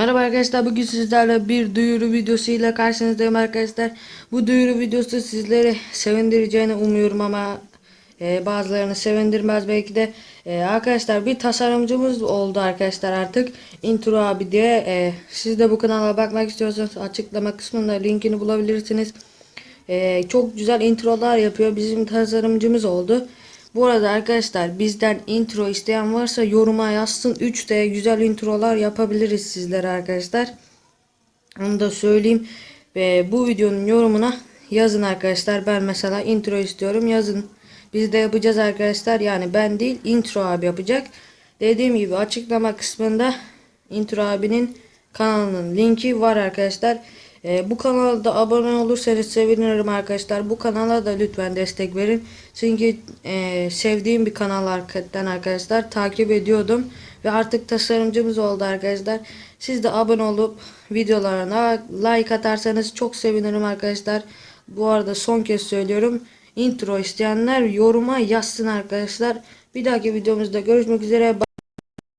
arkadaşlar bugün sizlerle bir duyuru videosuyla karşınızdayım arkadaşlar. Bu duyuru videosu sizleri sevindireceğini umuyorum ama e, bazılarını sevindirmez belki de. E, arkadaşlar bir tasarımcımız oldu arkadaşlar artık. Intro abi diye. E, siz de bu kanala bakmak istiyorsanız açıklama kısmında linkini bulabilirsiniz. E, çok güzel introlar yapıyor. Bizim tasarımcımız oldu. Bu arada arkadaşlar bizden intro isteyen varsa yoruma yazsın. 3D güzel introlar yapabiliriz sizlere arkadaşlar. Onu da söyleyeyim. Ve bu videonun yorumuna yazın arkadaşlar. Ben mesela intro istiyorum yazın. Biz de yapacağız arkadaşlar. Yani ben değil intro abi yapacak. Dediğim gibi açıklama kısmında intro abinin kanalının linki var arkadaşlar. Ee, bu kanala da abone olursanız sevinirim arkadaşlar. Bu kanala da lütfen destek verin. Çünkü e, sevdiğim bir kanal arkadaşlar. Takip ediyordum. Ve artık tasarımcımız oldu arkadaşlar. Siz de abone olup videolarına like atarsanız çok sevinirim arkadaşlar. Bu arada son kez söylüyorum. Intro isteyenler yoruma yazsın arkadaşlar. Bir dahaki videomuzda görüşmek üzere.